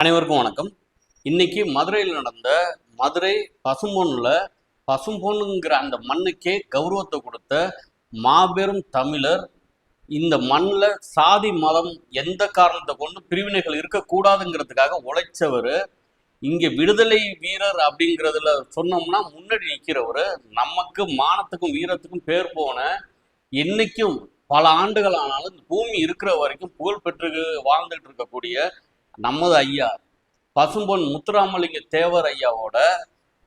அனைவருக்கும் வணக்கம். இன்னைக்கு மதுரையில் நடந்த மதுரை பசும்பொன்னில் பசும்பொன்னுங்கிற அந்த மண்ணுக்கே கௌரவத்தை கொடுத்த மாபெரும் தமிழர் இந்த மண்ணில் சாதி மதம் எந்த காரணத்தை கொண்டு பிரிவினைகள் இருக்கக்கூடாதுங்கிறதுக்காக உழைச்சவர் இங்கே விடுதலை வீரர் அப்படிங்கிறதுல சொன்னோம்னா முன்னாடி நிற்கிறவர் நமக்கு மானத்துக்கும் வீரத்துக்கும் பேர் போன என்னைக்கும் பல ஆண்டுகள் ஆனாலும் இந்த பூமி இருக்கிற வரைக்கும் புகழ் பெற்று வாழ்ந்துட்டு இருக்கக்கூடிய நமது ஐயா பசும்பொன் முத்துராமலிங்க தேவர் ஐயாவோட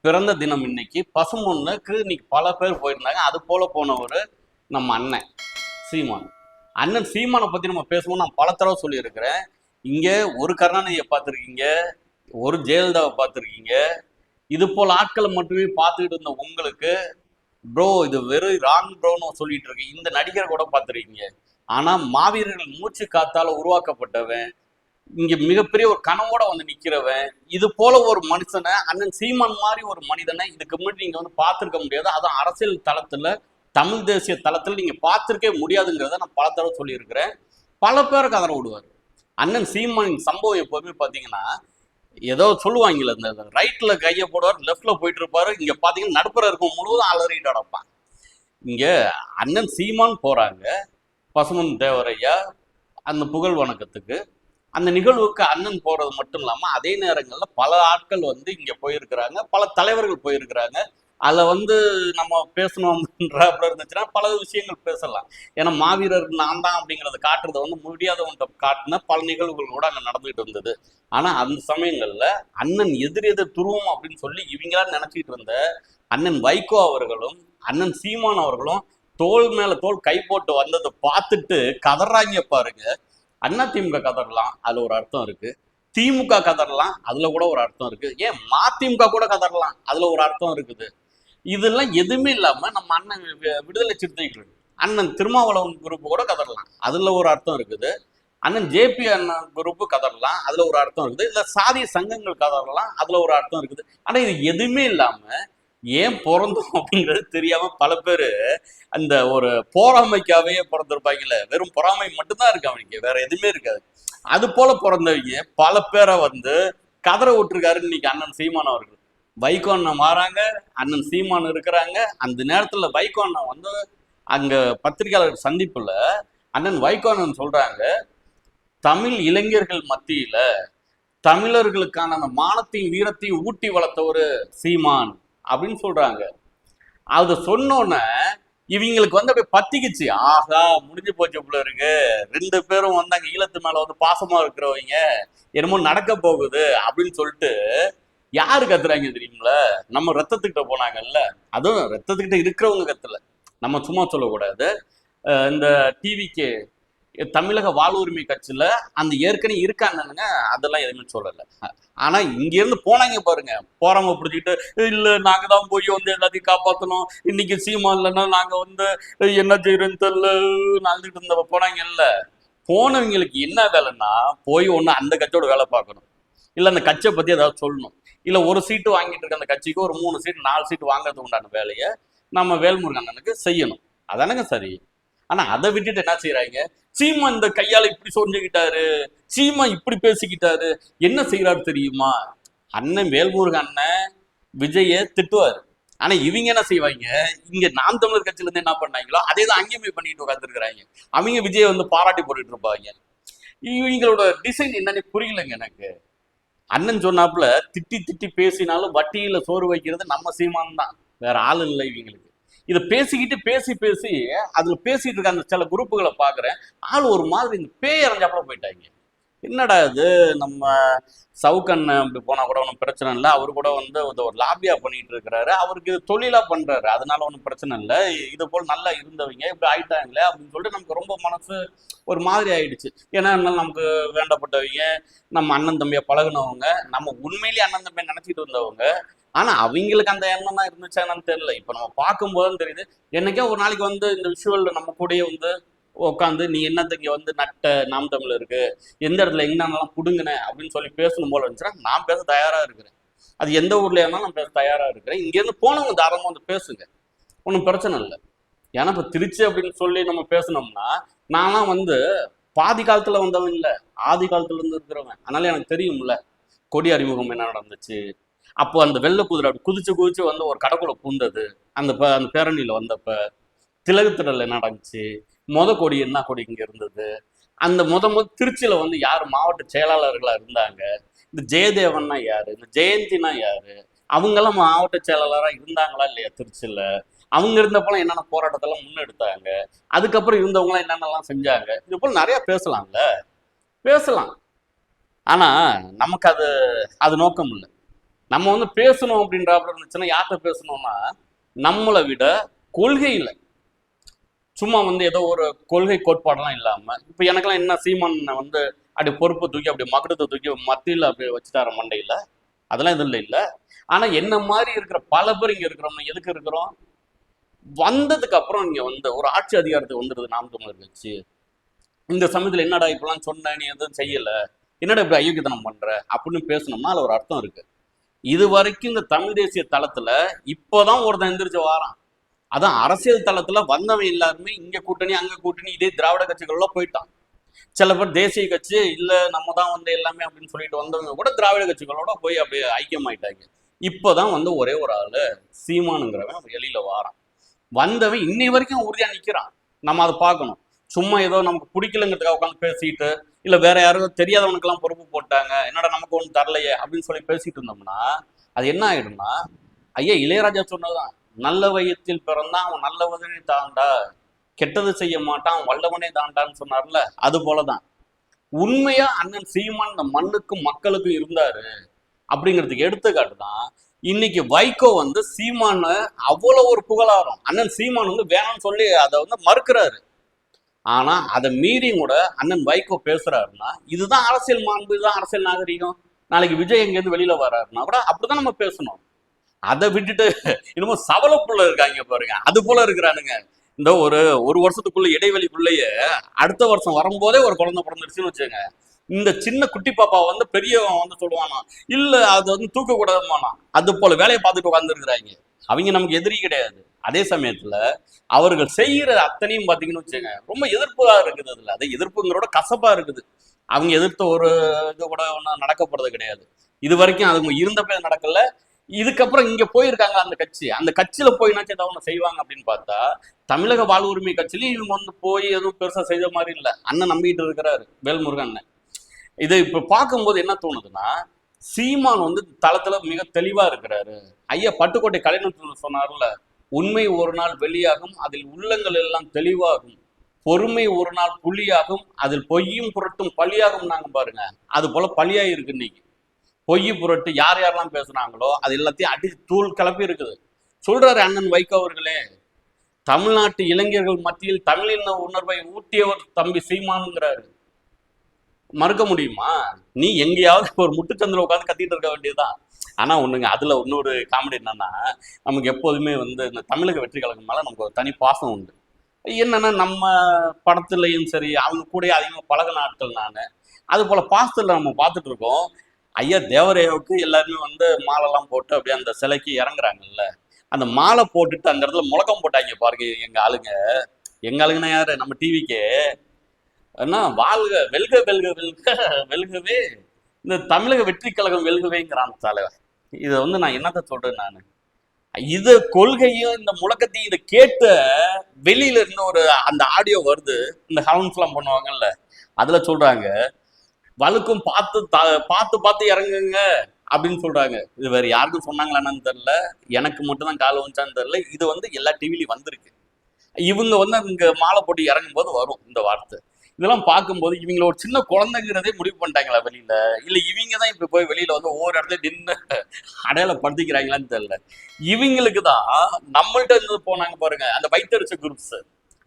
பிறந்த தினம் இன்னைக்கு. பசும்பொன்னுக்கு இன்னைக்கு பல பேர் போயிருந்தாங்க. அது போல போனவர் நம்ம அண்ணன் சீமான். அண்ணன் சீமானை பத்தி நம்ம பேசுவோம் நான் பல தடவை சொல்லியிருக்கிறேன். இங்கே ஒரு கருணாநிதியை பார்த்துருக்கீங்க ஒரு ஜெயலலிதாவை பார்த்துருக்கீங்க. இது போல் ஆட்களை மட்டுமே பார்த்துக்கிட்டு இருந்த உங்களுக்கு ப்ரோ இது வெறும் ராங் ப்ரோன்னு சொல்லிட்டு இருக்கு இந்த நடிகரை கூட பார்த்துருக்கீங்க. ஆனால் மாவீரர்கள் மூச்சு காத்தால் உருவாக்கப்பட்டவன். இங்க மிகப்பெரிய ஒரு கனவோட வந்து நிக்கிறவன் இது போல ஒரு மனுஷனை அண்ணன் சீமான் மாதிரி ஒரு மனிதனை இதுக்கு முன்னாடி நீங்க வந்து பார்த்துருக்க முடியாது. அதுவும் அரசியல் தளத்துல தமிழ் தேசிய தளத்துல நீங்க பார்த்துருக்கே முடியாதுங்கிறத நான் பல தடவை சொல்லியிருக்கிறேன். பல பேருக்கு அதனை விடுவார். அண்ணன் சீமானின் சம்பவம் எப்போதுமே பார்த்தீங்கன்னா ஏதோ சொல்லுவாங்கல்ல இந்த ரைட்ல கையை போடுவார் லெஃப்ட்ல போயிட்டு இருப்பாரு இங்க பாத்தீங்கன்னா நடுப்புற இருக்கும் முழுவதும் அலறிட்டு அடப்பான் இங்க அண்ணன் சீமான் போறாங்க பசுமன் தேவரையா அந்த புகழ் வணக்கத்துக்கு. அந்த நிகழ்வுக்கு அண்ணன் போறது மட்டும் இல்லாம அதே நேரங்கள்ல பல ஆட்கள் வந்து இங்க போயிருக்கிறாங்க. பல தலைவர்கள் போயிருக்கிறாங்க. அதில் வந்து நம்ம பேசணும்ன்ற இருந்துச்சுன்னா பல விஷயங்கள் பேசலாம். ஏன்னா மாவீரர் நான் தான் அப்படிங்கிறத காட்டுறத வந்து முடியாதவன்ட்ட காட்டின பல நிகழ்வுகள் கூட அங்கே நடந்துகிட்டு இருந்தது. ஆனால் அந்த சமயங்களில் அண்ணன் எதிர் எதிர் துருவம் அப்படின்னு சொல்லி இவங்களா நினச்சிக்கிட்டு இருந்த அண்ணன் வைகோ அவர்களும் அண்ணன் சீமான் அவர்களும் தோல் மேலே தோல் கை போட்டு வந்ததை பார்த்துட்டு கதறாங்க பாருங்க. அண்ணா திமுக கதறலாம் அதுல ஒரு அர்த்தம் இருக்கு. திமுக கதறலாம் அதுல கூட ஒரு அர்த்தம் இருக்கு. ஏன் மதிமுக கூட கதறலாம் அதுல ஒரு அர்த்தம் இருக்குது. இதெல்லாம் எதுவுமே இல்லாம நம்ம அண்ணன் வி- விடுதலை சிறுத்தைகள் அண்ணன் திருமாவளவன் குரூப் கூட கதறலாம். அதுல ஒரு அர்த்தம் இருக்குது. அண்ணன் ஜேபி அண்ணன் குரூப் கதறலாம் அதுல ஒரு அர்த்தம் இருக்குது. இல்ல சாதி சங்கங்கள் கதறலாம் அதுல ஒரு அர்த்தம் இருக்குது. ஆனா இது எதுவுமே இல்லாம ஏன் பிறந்தோம் அப்படிங்கிறது தெரியாம பல பேர் அந்த ஒரு போராமைக்காவே பிறந்திருப்பாங்கல்ல வெறும் பொறாமை மட்டும்தான் இருக்கு அவனுக்கு வேற எதுவுமே இருக்காது. அது போல பிறந்தவங்க பல பேரை வந்து கதற விட்டுருக்காரு இன்னைக்கு அண்ணன் சீமான் அவர்கள். வைகோ அண்ணன் மாறாங்க அண்ணன் சீமான் இருக்கிறாங்க. அந்த நேரத்துல வைகோ அண்ணன் வந்து அங்க பத்திரிகையாளர் சந்திப்புல அண்ணன் வைகோ அண்ணன் சொல்றாங்க தமிழ் இளைஞர்கள் மத்தியில தமிழர்களுக்கான அந்த மானத்தையும் வீரத்தையும் ஊட்டி வளர்த்த ஒரு சீமான். அப்படின்னு சொல்றாங்க. அது சொன்னோன்னே இவங்களுக்கு வந்து அப்படியே பத்திக்குச்சு. ஆஹா முடிஞ்சு போச்சு போல இருக்கு. ரெண்டு பேரும் வந்து அங்க ஈழத்து மேல வந்து பாசமா இருக்கிறவங்க. என்னமோ நடக்க போகுது அப்படின்னு சொல்லிட்டு யாரு கத்துறாங்க தெரியுங்களா நம்ம ரத்தத்துக்கிட்ட போனாங்கல்ல. அதுவும் ரத்தத்துக்கிட்ட இருக்கிறவங்க கத்துல. நம்ம சும்மா சொல்லக்கூடாது. இந்த டிவிக்கு தமிழக வாழ்வுரிமை கட்சியில அந்த ஏற்கனவே இருக்கானுங்க அதெல்லாம் எதுவுமே சொல்லல. ஆனா இங்க இருந்து போனாங்க பாருங்க. போறவங்க பிடிச்சிக்கிட்டு இல்ல நாங்க தான் போய் வந்து எல்லாத்தையும் காப்பாத்தணும். இன்னைக்கு சீமா இல்லைன்னா நாங்க வந்து என்ன செய்யறோம் தெரியல. நடந்துட்டு இருந்த போனாங்கல்ல. போனவங்களுக்கு என்ன வேலைன்னா போய் ஒண்ணு அந்த கட்சியோட வேலை பார்க்கணும். இல்ல அந்த கட்சியை பத்தி ஏதாவது சொல்லணும். இல்ல ஒரு சீட்டு வாங்கிட்டு இருக்க அந்த கட்சிக்கு ஒரு மூணு சீட்டு நாலு சீட்டு வாங்குறதுக்கு உண்டான வேலையை நம்ம வேல்முருகன் அண்ணனுக்கு செய்யணும். அதானங்க சரி. ஆனா அதை விட்டுட்டு என்ன செய்யறாங்க சீமா இந்த கையால இப்படி சொரிஞ்சுக்கிட்டாரு. சீமா இப்படி பேசிக்கிட்டாரு. என்ன செய்யறாரு தெரியுமா? அண்ணன் வேல்முருகன் அண்ணன் விஜய திட்டுவாரு. ஆனா இவங்க என்ன செய்வாங்க? இங்க நாம் தமிழர் கட்சியில இருந்து என்ன பண்ணாங்களோ அதே தான் அங்கேயுமே பண்ணிட்டு உட்காந்துருக்கிறாங்க அவங்க விஜய வந்து பாராட்டி போட்டுட்டு இருப்பாங்க. இவங்களோட டிசைன் என்னன்னு புரியலங்க எனக்கு. அண்ணன் சொன்னாப்புல திட்டி திட்டி பேசினாலும் வட்டியில சோறு வைக்கிறது நம்ம சீமான் தான் வேற ஆள் இல்லை இவங்களுக்கு. இதை பேசிக்கிட்டு பேசி பேசி அதில் பேசிட்டு இருக்க அந்த சில குரூப்புகளை பார்க்குறேன் ஆள் ஒரு மாதிரி இந்த பேய் இறஞ்சாப்புல போயிட்டாங்க. என்னடா இது? நம்ம சவுக்கண்ணன் அப்படி போனால் கூட ஒன்றும் பிரச்சனை இல்லை. அவரு கூட வந்து ஒரு லாபியாக பண்ணிட்டு இருக்கிறாரு. அவருக்கு இது தொழிலாக பண்ணுறாரு அதனால ஒன்றும் பிரச்சனை இல்லை. இது போல் நல்லா இருந்தவங்க இப்படி ஆயிட்டாங்களே அப்படின்னு சொல்லிட்டு நமக்கு ரொம்ப மனசு ஒரு மாதிரி ஆயிடுச்சு. ஏன்னா இருந்தாலும் நமக்கு வேண்டப்பட்டவங்க நம்ம அண்ணன் தம்பியை பழகுனவங்க நம்ம உண்மையிலேயே அண்ணன் தம்பியை நினச்சிட்டு இருந்தவங்க ஆனா அவங்களுக்கு அந்த எண்ணம் தான் என்னன்னு தெரியல. இப்ப நம்ம பார்க்கும்போது தெரியுது. என்னைக்கே ஒரு நாளைக்கு வந்து இந்த விஷுவல் நம்ம கூடயே வந்து உட்காந்து நீ என்னத்துக்கு வந்து நட்ட நாம் தமிழ் இருக்கு? எந்த இடத்துல எங்கெல்லாம் புடுங்கின? அப்படின்னு சொல்லி பேசணும் போல இருந்துச்சுன்னா நான் பேச தயாரா இருக்கிறேன். அது எந்த ஊர்ல இருந்தாலும் நான் பேச தயாரா இருக்கிறேன். இங்கேருந்து போனவங்க தாராளமாக வந்து பேசுங்க. ஒன்றும் பிரச்சனை இல்லை. ஏன்னா இப்போ திருச்சி அப்படின்னு சொல்லி நம்ம பேசணும்னா நான்லாம் வந்து பாதி காலத்துல வந்தவன் இல்லை. ஆதி காலத்துல இருந்து இருக்கிறவன். அதனால எனக்கு தெரியும்ல. கொடி அறிமுகம் என்ன நடந்துச்சு? அப்போ அந்த வெள்ளை குதிரை அப்படி குதிச்சு குதிச்சு வந்து ஒரு கடைக்குள்ள பூந்தது. அந்த ப- அந்த பேரணியில வந்தப்ப திலகத்திடல் என்ன நடந்துச்சு? மொத கொடி என்ன கொடி இங்க இருந்தது? அந்த முத முத திருச்சியில வந்து யார் மாவட்ட செயலாளர்களா இருந்தாங்க? இந்த ஜெயதேவன்னா யாரு? இந்த ஜெயந்தினா யாரு? அவங்கெல்லாம் மாவட்ட செயலாளராக இருந்தாங்களா இல்லையா திருச்சியில்? அவங்க இருந்தப்பெல்லாம் என்னென்ன போராட்டத்தெல்லாம் முன்னெடுத்தாங்க? அதுக்கப்புறம் இருந்தவங்களாம் என்னென்னலாம் செஞ்சாங்க? இது போல் நிறையா பேசலாம்ல. பேசலாம். ஆனால் நமக்கு அது அது நோக்கம் இல்லை நம்ம வந்து பேசணும் அப்படின்றாப்புல இருந்துச்சுன்னா யார்கிட்ட பேசணும்னா நம்மளை விட கொள்கையில் சும்மா வந்து ஏதோ ஒரு கொள்கை கோட்பாடெல்லாம் இல்லாம இப்போ எனக்கெல்லாம் என்ன சீமான் வந்து அப்படி பொறுப்பை தூக்கி அப்படி மகுடத்தை தூக்கி மத்தியில் அப்படி வச்சுட்டார மண்டையில. அதெல்லாம் எதுவும் இல்லை. இல்லை ஆனா என்ன மாதிரி இருக்கிற பல பேர் இங்கே இருக்கிறோம். எதுக்கு இருக்கிறோம்? வந்ததுக்கு அப்புறம் இங்க வந்து ஒரு ஆட்சி அதிகாரத்துக்கு வந்துடுது நாம் தமிழர் கட்சி. இந்த சமயத்துல என்னடா இப்பெல்லாம் சொன்ன நீ எதுவும் செய்யல. என்னடா இப்படி அயோக்கியத்தனம் பண்ற? அப்படின்னு பேசணும்னா அதில் ஒரு அர்த்தம் இருக்கு. இது வரைக்கும் இந்த தமிழ் தேசிய தளத்துல இப்போதான் ஒருத்தன் எந்திரிச்சு வாரான். அதான் அரசியல் தளத்துல வந்தவன் எல்லாருமே இங்க கூட்டணி அங்க கூட்டணி இதே திராவிட கட்சிகள்ல போயிட்டான். சில பேர் தேசிய கட்சி இல்ல நம்ம தான் வந்து எல்லாமே அப்படின்னு சொல்லிட்டு வந்தவங்க கூட திராவிட கட்சிகளோட போய் அப்படியே ஐக்கியமாயிட்டாங்க. இப்போதான் வந்து ஒரே ஒரு ஆளு சீமானுங்கிறவன் வெளியில வாரான். வந்தவன் இன்னை வரைக்கும் உறுதியா நிக்கிறான். நம்ம அதை பார்க்கணும். சும்மா ஏதோ நமக்கு பிடிக்கலங்கிறதுக்காக உட்காந்து பேசிட்டு இல்ல வேற யாரும் தெரியாதவனுக்கெல்லாம் பொறுப்பு போட்டாங்க என்னடா நமக்கு ஒன்றும் தரலையே அப்படின்னு சொல்லி பேசிட்டு இருந்தோம்னா அது என்ன ஆயிடும்னா ஐயா இளையராஜா சொன்னதுதான் நல்ல வயத்தில் பிறந்தான் அவன் நல்ல உதவி தாண்டா கெட்டது செய்ய மாட்டான் அவன் வல்லவனே தாண்டான்னு சொன்னார்ல அது போலதான். உண்மையா அண்ணன் சீமான் இந்த மண்ணுக்கும் மக்களுக்கும் இருந்தாரு அப்படிங்கிறதுக்கு எடுத்துக்காட்டு தான் இன்னைக்கு வைகோ வந்து சீமான அவ்வளவு ஒரு புகழாரம் அண்ணன் சீமான் வந்து வேணாம்னு சொல்லி அதை வந்து மறுக்கிறாரு. ஆனா அதை மீறியும் கூட அண்ணன் வைகோ பேசுறாருன்னா இதுதான் அரசியல் மாண்பு இதுதான் அரசியல் நாகரிகம். நாளைக்கு விஜய் எங்கேருந்து வெளியில வர்றாருன்னா கூட அப்படிதான் நம்ம பேசணும். அதை விட்டுட்டு என்னமோ சவலப்புள்ள இருக்காங்க பாருங்க. அது போல இருக்கிறானுங்க. இந்த ஒரு ஒரு வருஷத்துக்குள்ள இடைவெளிக்குள்ளேயே அடுத்த வருஷம் வரும்போதே ஒரு குழந்தை பிறந்துருச்சுன்னு வச்சுங்க இந்த சின்ன குட்டி பாப்பா வந்து பெரியவன் வந்து சொல்லுவானா இல்ல அது வந்து தூக்க கூடாதுமானா அது போல வேலையை பார்த்துட்டு உட்காந்துருக்குறாங்க அவங்க நமக்கு எதிரி கிடையாது. அதே சமயத்துல அவர்கள் செய்யற அத்தனையும் பாத்தீங்கன்னு வச்சுங்க ரொம்ப எதிர்ப்பா இருக்குது அதுல. அது எதிர்ப்புங்கிறோட கசப்பா இருக்குது. அவங்க எதிர்த்த ஒரு இது கூட ஒன்றும் நடக்க போறது கிடையாது. இது வரைக்கும் அது இருந்தப்ப நடக்கல. இதுக்கப்புறம் இங்க போயிருக்காங்க அந்த கட்சி. அந்த கட்சியில போயினாச்சும் ஏதாவது ஒண்ணு செய்வாங்க அப்படின்னு பார்த்தா தமிழக வாழ் உரிமை கட்சியிலையும் இவங்க வந்து போய் எதுவும் பெருசா செய்த மாதிரி இல்ல. அண்ணன் நம்பிட்டு இருக்கிறாரு வேல்முருகன் அண்ணன். இதை இப்ப பார்க்கும்போது என்ன தோணுதுன்னா சீமான் வந்து தளத்துல மிக தெளிவா இருக்கிறாரு. ஐயா பட்டுக்கோட்டை கலைஞர் சொன்னார்ல உண்மை ஒரு நாள் வெளியாகும் அதில் உள்ளங்கள் எல்லாம் தெளிவாகும். பொறுமை ஒரு நாள் புலியாகும் அதில் பொய்யும் புரட்டும் பழியாகும் நாங்க பாருங்க. அது போல பழியா இருக்கு இன்னைக்கு. பொய் புரட்டு யார் யாரெல்லாம் பேசுனாங்களோ அது எல்லாத்தையும் அடி தூள் கிளப்பி இருக்குது. சொல்றாரு அண்ணன் வைகோ அவர்களே தமிழ்நாட்டு இளைஞர்கள் மத்தியில் தமிழின உணர்வை ஊட்டியவர் தம்பி சீமானுங்கிறாரு. மறுக்க முடியுமா? நீ எங்கேயாவது ஒரு முட்டுச்சந்தில் உட்காந்து கத்திட்டு இருக்க வேண்டியதுதான். ஆனால் ஒன்றுங்க அதில் இன்னொரு காமெடி என்னன்னா நமக்கு எப்போதுமே வந்து இந்த தமிழக வெற்றி கழகம் மேலே நமக்கு ஒரு தனி பாசம் உண்டு. என்னன்னா நம்ம படத்துலையும் சரி அவங்க கூட அதிகமாக பழக நாட்கள் நான் அது போல் பாசத்தில் நம்ம பார்த்துட்டு இருக்கோம். ஐயா தேவரையாவுக்கு எல்லாருமே வந்து மாலைலாம் போட்டு அப்படியே அந்த சிலைக்கு இறங்குறாங்கல்ல அந்த மாலை போட்டுட்டு அந்த இடத்துல முழக்கம் போட்டாங்க பாருங்க எங்க ஆளுங்க. எங்க ஆளுங்கன்னா யாரு? நம்ம டிவிக்கு என்ன? வாழ்க வெல்க வெல்க வெல்க வெல்கவே. இந்த தமிழக வெற்றி கழகம் வெல்கவேங்கிறான் தலைவர் இதை வந்து நான் என்னத்த சொல்றேன் நான்? இது கொள்கையும் இந்த முழக்கத்தையும் இதை கேட்ட வெளியில இருந்து ஒரு அந்த ஆடியோ வருது. இந்த ஹவுன்ஸ்லாம் பண்ணுவாங்கல்ல. அதுல சொல்றாங்க வழுக்கும் பார்த்து த- பார்த்து பார்த்து இறங்குங்க அப்படின்னு சொல்றாங்க. இது வேற யாருக்கும் சொன்னாங்களான்னு தெரியல. எனக்கு மட்டும் தான் கால் வந்துச்சான்னு தெரியல. இது வந்து எல்லா டிவிலையும் வந்திருக்கு. இவங்க வந்து இங்க மாலை போட்டு இறங்கும் போது வரும் இந்த வார்த்தை. இதெல்லாம் பார்க்கும்போது இவங்கள ஒரு சின்ன குழந்தைங்கிறதே முடிவு பண்ணிட்டாங்களா வெளியில? இல்ல இவங்க தான் இப்ப போய் வெளியில வந்து ஒவ்வொரு இடத்துல நின்று அடையாளப்படுத்திக்கிறாங்களான்னு தெரியல. இவங்களுக்கு தான் நம்மள்ட்ட இருந்து போனாங்க பாருங்க அந்த வைத்தறிச்ச குரூப்ஸ்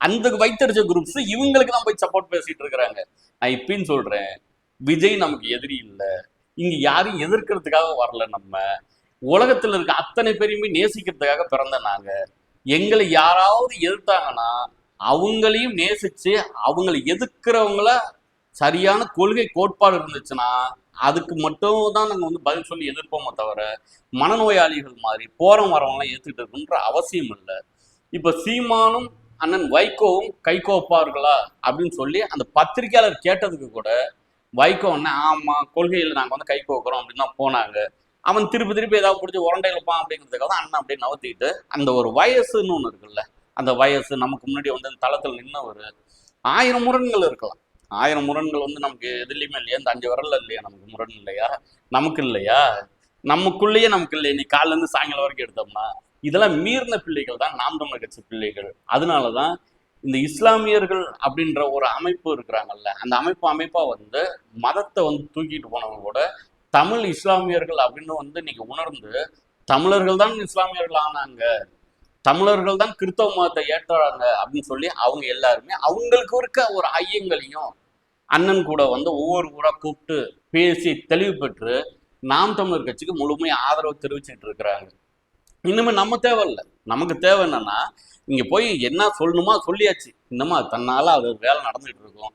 அந்த வைத்தறிச்ச குரூப்ஸ் இவங்களுக்கு தான் போய் சப்போர்ட் பேசிட்டு இருக்கிறாங்க. நான் இப்பயும் சொல்றேன் விஜய் நமக்கு எதிரி இல்லை. இங்க யாரும் எதிர்க்கிறதுக்காக வரல நம்ம. உலகத்துல இருக்க அத்தனை பேரையுமே நேசிக்கிறதுக்காக பிறந்த நாங்க. எங்களை யாராவது எதிர்த்தாங்கன்னா அவங்களையும் நேசிச்சு அவங்களை எதிர்க்கிறவங்கள சரியான கொள்கை கோட்பாடு இருந்துச்சுன்னா அதுக்கு மட்டும் தான் நாங்கள் வந்து பதில் சொல்லி எதிர்ப்போமே தவிர மனநோயாளிகள் மாதிரி போறம் வரவங்களாம் ஏற்றுக்கிட்டு இருக்குன்ற அவசியம் இல்லை. இப்போ சீமானும் அண்ணன் வைகோவும் கைகோப்பார்களா அப்படின்னு சொல்லி அந்த பத்திரிக்கையாளர் கேட்டதுக்கு கூட வைகோ உடனே ஆமாம் கொள்கையில் நாங்கள் வந்து கை கோக்குறோம் அப்படின்னு தான் போனாங்க. அவன் திருப்பி திருப்பி ஏதாவது பிடிச்சி உரண்டை இழுப்பான் அப்படிங்கிறதுக்காக தான் அண்ணன் அப்படியே நவத்திக்கிட்டு அந்த ஒரு வயசுன்னு ஒன்று இருக்குல்ல அந்த வயசு நமக்கு முன்னாடி வந்து அந்த தளத்தில் நின்னவர் ஆயிரம் முரண்கள் இருக்கலாம். ஆயிரம் முரண்கள் வந்து நமக்கு எதுலையுமே இல்லையா? இந்த அஞ்சு வரல இல்லையா நமக்கு முரண் இல்லையா? நமக்கு இல்லையா? நமக்குள்ளேயே நமக்கு இல்லையா? நீ காலைல இருந்து சாயங்காலம் வரைக்கும் எடுத்தோம்னா இதெல்லாம் மீறின பிள்ளைகள் தான் நாம் தமிழர் கட்சி பிள்ளைகள். அதனாலதான் இந்த இஸ்லாமியர்கள் அப்படின்ற ஒரு அமைப்பு இருக்கிறாங்கல்ல அந்த அமைப்பு அமைப்பா வந்து மதத்தை வந்து தூக்கிட்டு போனவங்க கூட தமிழ் இஸ்லாமியர்கள் அப்படின்னு வந்து நீங்கள் உணர்ந்து தமிழர்கள் தான் இஸ்லாமியர்கள் ஆனாங்க. தமிழர்கள் தான் கிறிஸ்தவ மதத்தை ஏற்றுறாங்க அப்படின்னு சொல்லி அவங்க எல்லாருமே அவங்களுக்கு இருக்க ஒரு ஐயங்களையும் அண்ணன் கூட வந்து ஒவ்வொரு ஊரா கூப்பிட்டு பேசி தெளிவு பெற்று நாம் தமிழர் கட்சிக்கு முழுமையா ஆதரவு தெரிவிச்சிட்டு இருக்கிறாங்க. இன்னுமே நம்ம தேவையில்லை. நமக்கு தேவை என்னன்னா இங்க போய் என்ன சொல்லணுமா சொல்லியாச்சு. இன்னமும் அது தன்னால அது வேலை நடந்துட்டு இருக்கும்.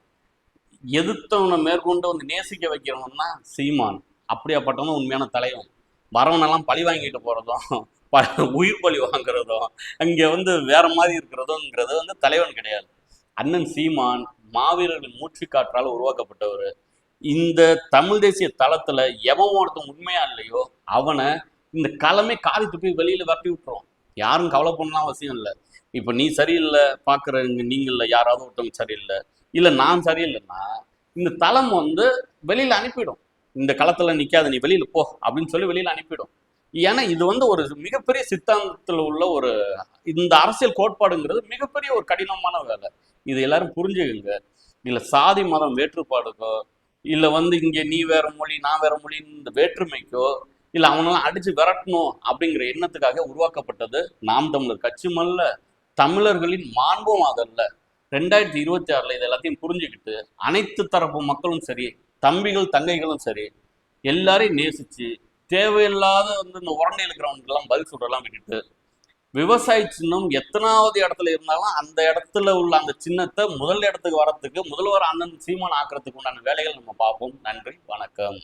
எதிர்த்தவனை மேற்கொண்டு வந்து நேசிக்க வைக்கிறவன்னா சீமான். அப்படியாப்பட்டவன் உண்மையான தலைவன். வரவனெல்லாம் பழி வாங்கிட்டு போறதும் ப- உயிர் பலி வாங்குறதும் அங்கே வந்து வேற மாதிரி இருக்கிறதுங்கிறது வந்து தலைவன் கிடையாது. அண்ணன் சீமான் மாவீரர்களின் மூச்சு காற்றால் உருவாக்கப்பட்டவர். இந்த தமிழ் தேசிய தளத்துல எவன் ஒருத்தன் உண்மையா இல்லையோ அவனை இந்த களமே காரி துப்பி வெளியில வரட்டி விட்டுரும். யாரும் கவலை பண்ணலாம் அவசியம் இல்லை. இப்போ நீ சரியில்லை பார்க்குறவங்க நீங்கள யாராவது ஒருத்தவங்க சரியில்லை இல்லை நான் சரியில்லைன்னா இந்த தளம் வந்து வெளியில அனுப்பிடும். இந்த களத்துல நிற்காத நீ வெளியில போ அப்படின்னு சொல்லி வெளியில அனுப்பிடும். ஏன்னா இது வந்து ஒரு மிகப்பெரிய சித்தாந்தத்தில் உள்ள ஒரு இந்த அரசியல் கோட்பாடுங்கிறது மிகப்பெரிய ஒரு கடினமான வேலை. இது எல்லாரும் புரிஞ்சுக்குங்க. இல்லை சாதி மதம் வேற்றுப்பாடுக்கோ இல்லை வந்து இங்கே நீ வேற மொழி நான் வேற மொழின்னு இந்த வேற்றுமைக்கோ இல்லை அவனெல்லாம் அடிச்சு விரட்டணும் அப்படிங்கிற எண்ணத்துக்காக உருவாக்கப்பட்டது நாம் தமிழர். கட்சி மல்ல தமிழர்களின் மாண்பும் அதல்ல ரெண்டாயிரத்தி இருபத்தி ஆறில் இது எல்லாத்தையும் புரிஞ்சுக்கிட்டு அனைத்து தரப்பு மக்களும் சரி தம்பிகள் தங்கைகளும் சரி எல்லாரையும் நேசிச்சு தேவையில்லாத வந்து இந்த உரண்டை இருக்கிறவங்களுக்கெல்லாம் பதில் சொல்றதெல்லாம் விட்டுட்டு விவசாய சின்னம் எத்தனாவது இடத்துல இருந்தாலும் அந்த இடத்துல உள்ள அந்த சின்னத்தை முதல் இடத்துக்கு வரத்துக்கு முதல்வர் அண்ணன் சீமான் ஆக்குறதுக்கு உண்டான வேலைகள் நம்ம பார்ப்போம். நன்றி வணக்கம்.